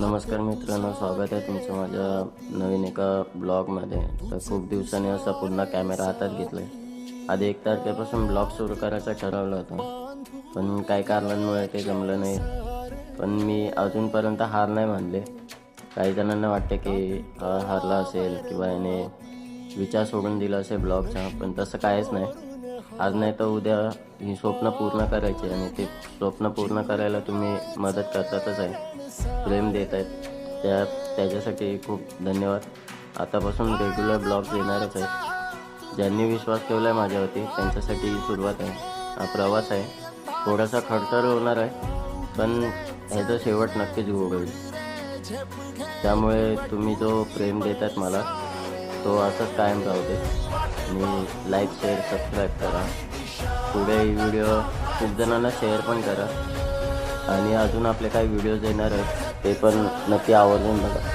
नमस्कार मित्रांनो स्वागत आहे तुमचं माझ्या नवीन एका ब्लॉगमध्ये. तर खूप दिवसांनी असा पुन्हा कॅमेरा हातात घेतला आहे आधी एक तारखेपासून ब्लॉग सुरू करायचं ठरवलं होतं. पण काही कारणांमुळे ते जमलं नाही. पण मी अजूनपर्यंत हार नाही मानले. काही जणांना वाटतं की हा हारला असेल किंवा याने विचार सोडून दिला असेल ब्लॉगचा पण तसं काहीच नाही. आज नाही तर उद्या ही स्वप्न पूर्ण करायची आणि ते स्वप्न पूर्ण करायला तुम्ही मदत करतातच आहे. प्रेम देत आहेत. त्या त्याच्यासाठी खूप धन्यवाद. आतापासून रेग्युलर ब्लॉग्स येणारच आहेत. ज्यांनी विश्वास ठेवला आहे माझ्यावरती त्यांच्यासाठी ही सुरुवात आहे. हा प्रवास आहे. थोडासा खडतर होणार आहे पण ह्याचा शेवट नक्कीच गोड होईल त्यामुळे तुम्ही जो प्रेम देतात मला तो असंच कायम राहू दे. आणि लाईक शेअर सबस्क्राईब करा. पुढे ही व्हिडिओ खूप जणांना शेअर पण करा. आणि अजून आपले काही व्हिडिओज येणार आहेत ते पण नक्की आवर्जून बघा.